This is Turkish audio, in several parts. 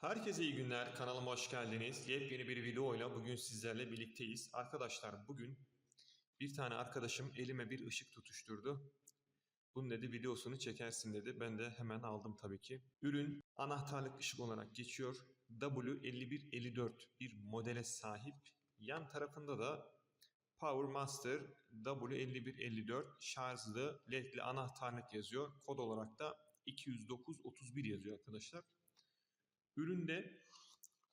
Herkese iyi günler. Kanalıma hoş geldiniz. Yepyeni bir videoyla bugün sizlerle birlikteyiz. Arkadaşlar bugün bir tane arkadaşım elime bir ışık tutuşturdu. Bunun dedi videosunu çekersin dedi. Ben de hemen aldım tabii ki. Ürün anahtarlık ışık olarak geçiyor. W5154 bir modele sahip. Yan tarafında da Power Master W5154 şarjlı ledli anahtarlık yazıyor. Kod olarak da 20931 yazıyor arkadaşlar. Üründe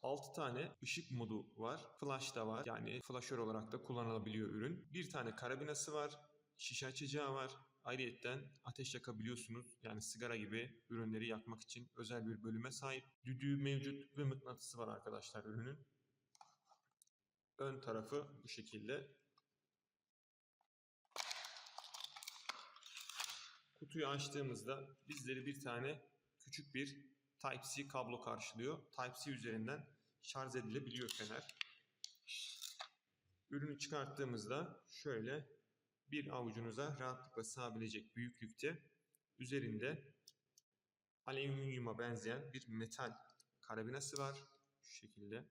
6 tane ışık modu var. Flash da var. Yani flaşör olarak da kullanılabiliyor ürün. Bir tane karabinası var. Şişe açacağı var. Ayrıyeten ateş yakabiliyorsunuz. Yani sigara gibi ürünleri yakmak için özel bir bölüme sahip. Düdüğü mevcut ve mıknatısı var arkadaşlar ürünün. Ön tarafı bu şekilde. Kutuyu açtığımızda bizleri bir tane küçük bir Type-C kablo karşılıyor. Type-C üzerinden şarj edilebiliyor fener. Ürünü çıkarttığımızda şöyle bir avucunuza rahatlıkla sığabilecek büyüklükte üzerinde alüminyuma benzeyen bir metal karabinası var. Şu şekilde.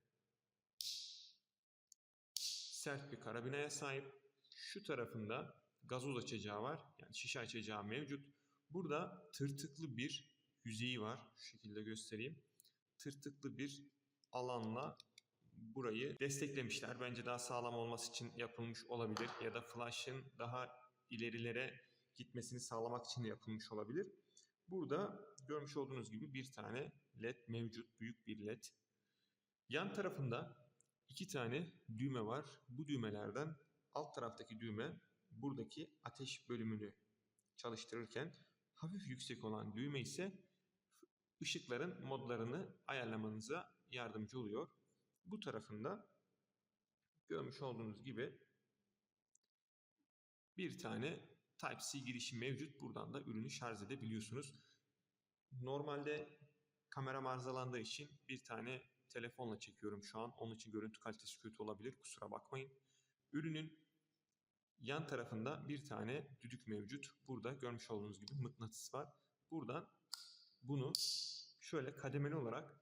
Sert bir karabinaya sahip. Şu tarafında gazoz açacağı var. Yani şişe açacağı mevcut. Burada tırtıklı bir yüzeyi var. Şu şekilde göstereyim. Tırtıklı bir alanla burayı desteklemişler. Bence daha sağlam olması için yapılmış olabilir. Ya da flash'ın daha ilerilere gitmesini sağlamak için yapılmış olabilir. Burada görmüş olduğunuz gibi bir tane led mevcut. Büyük bir led. Yan tarafında iki tane düğme var. Bu düğmelerden alt taraftaki düğme buradaki ateş bölümünü çalıştırırken hafif yüksek olan düğme ise ışıkların modlarını ayarlamanıza yardımcı oluyor. Bu tarafında görmüş olduğunuz gibi bir tane Type-C girişi mevcut. Buradan da ürünü şarj edebiliyorsunuz. Normalde kameram arızalandığı için bir tane telefonla çekiyorum şu an. Onun için görüntü kalitesi kötü olabilir. Kusura bakmayın. Ürünün yan tarafında bir tane düdük mevcut. Burada görmüş olduğunuz gibi mıknatıs var. Buradan bunu şöyle kademeli olarak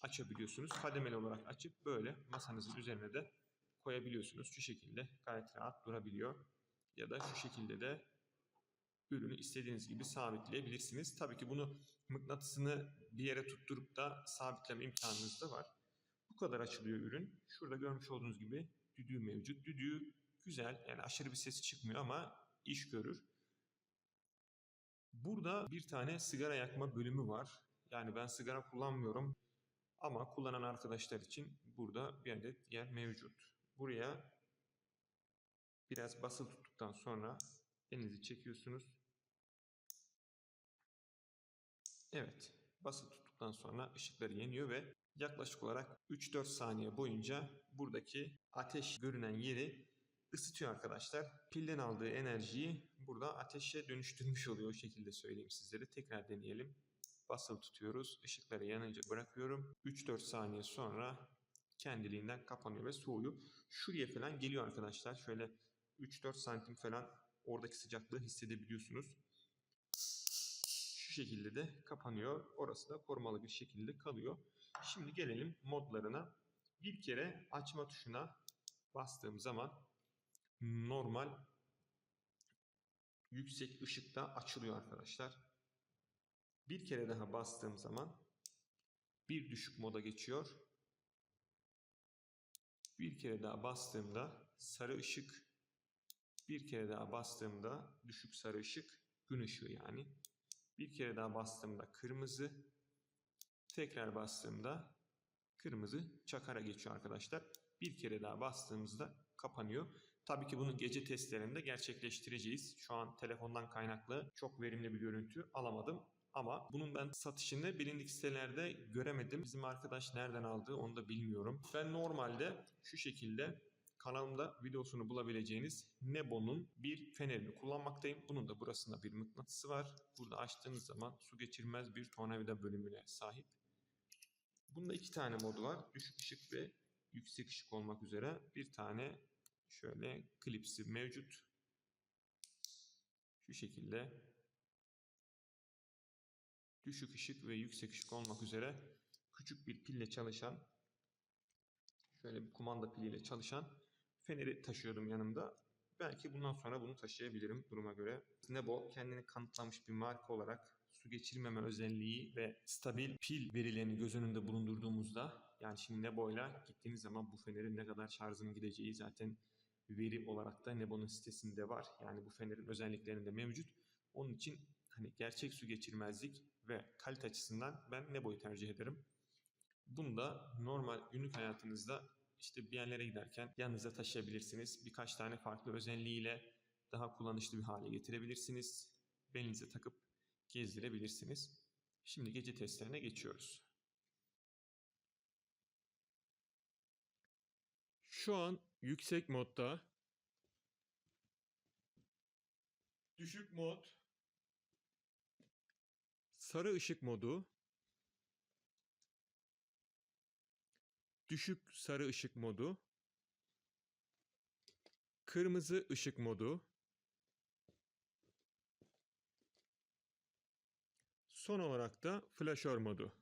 açabiliyorsunuz. Kademeli olarak açıp böyle masanızın üzerine de koyabiliyorsunuz. Şu şekilde gayet rahat durabiliyor. Ya da şu şekilde de ürünü istediğiniz gibi sabitleyebilirsiniz. Tabii ki bunu mıknatısını bir yere tutturup da sabitleme imkanınız da var. Bu kadar açılıyor ürün. Şurada görmüş olduğunuz gibi düdüğü mevcut. Düdüğü güzel yani aşırı bir sesi çıkmıyor ama iş görür. Burada bir tane sigara yakma bölümü var. Yani ben sigara kullanmıyorum ama kullanan arkadaşlar için burada bir adet yer mevcut. Buraya biraz basılı tuttuktan sonra elinizi çekiyorsunuz. Evet, basılı tuttuktan sonra ışıkları yeniyor ve yaklaşık olarak 3-4 saniye boyunca buradaki ateş görünen yeri ısıtıyor arkadaşlar. Pilden aldığı enerjiyi burada ateşe dönüştürmüş oluyor. O şekilde söyleyeyim sizlere. Tekrar deneyelim. Basılı tutuyoruz. Işıkları yanınca bırakıyorum. 3-4 saniye sonra kendiliğinden kapanıyor ve soğuyor. Şuraya falan geliyor arkadaşlar. Şöyle 3-4 santim falan oradaki sıcaklığı hissedebiliyorsunuz. Şu şekilde de kapanıyor. Orası da korumalı bir şekilde kalıyor. Şimdi gelelim modlarına. Bir kere açma tuşuna bastığım zaman normal yüksek ışıkta açılıyor arkadaşlar. Bir kere daha bastığım zaman bir düşük moda geçiyor. Bir kere daha bastığımda sarı ışık, bir kere daha bastığımda düşük sarı ışık, gün ışığı yani. Bir kere daha bastığımda kırmızı, tekrar bastığımda kırmızı çakara geçiyor arkadaşlar. Bir kere daha bastığımızda kapanıyor. Tabii ki bunu gece testlerinde gerçekleştireceğiz. Şu an telefondan kaynaklı çok verimli bir görüntü alamadım. Ama bunun ben satışını bilindik sitelerde göremedim. Bizim arkadaş nereden aldı onu da bilmiyorum. Ben normalde şu şekilde kanalımda videosunu bulabileceğiniz Nebo'nun bir fenerini kullanmaktayım. Bunun da burasında bir mıknatısı var. Burada açtığınız zaman su geçirmez bir tornavida bölümüne sahip. Bunda iki tane modu var. Düşük ışık ve yüksek ışık olmak üzere bir tane şöyle klipsi mevcut. Şu şekilde düşük ışık ve yüksek ışık olmak üzere küçük bir pille çalışan şöyle bir kumanda piliyle çalışan feneri taşıyordum yanımda. Belki bundan sonra bunu taşıyabilirim duruma göre. Nebo kendini kanıtlamış bir marka olarak su geçirmeme özelliği ve stabil pil verilerini göz önünde bulundurduğumuzda yani şimdi Nebo'yla gittiğiniz zaman bu fenerin ne kadar şarjının gideceği zaten veri olarak da Nebo'nun sitesinde var. Yani bu fenerin özelliklerinde mevcut. Onun için hani gerçek su geçirmezlik ve kalite açısından ben Nebo'yu tercih ederim. Bunu da normal günlük hayatınızda işte bir yerlere giderken yanınıza taşıyabilirsiniz. Birkaç tane farklı özelliğiyle daha kullanışlı bir hale getirebilirsiniz. Belinize takıp gezdirebilirsiniz. Şimdi gece testlerine geçiyoruz. Şu an yüksek modda. Düşük mod. Sarı ışık modu. Düşük sarı ışık modu. Kırmızı ışık modu. Son olarak da flaşör modu.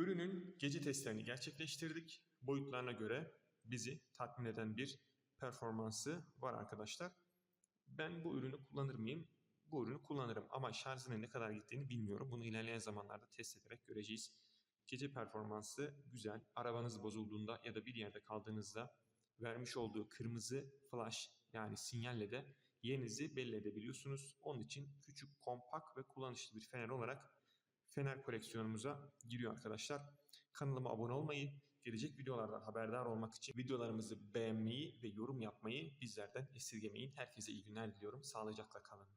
Ürünün gece testlerini gerçekleştirdik. Boyutlarına göre bizi tatmin eden bir performansı var arkadaşlar. Ben bu ürünü kullanır mıyım? Bu ürünü kullanırım ama şarjının ne kadar gittiğini bilmiyorum. Bunu ilerleyen zamanlarda test ederek göreceğiz. Gece performansı güzel. Arabanız bozulduğunda ya da bir yerde kaldığınızda vermiş olduğu kırmızı flash yani sinyalle de yerinizi belli edebiliyorsunuz. Onun için küçük, kompakt ve kullanışlı bir fener olarak fener koleksiyonumuza giriyor arkadaşlar. Kanalıma abone olmayı, gelecek videolardan haberdar olmak için videolarımızı beğenmeyi ve yorum yapmayı bizlerden esirgemeyin. Herkese iyi günler diliyorum. Sağlıcakla kalın.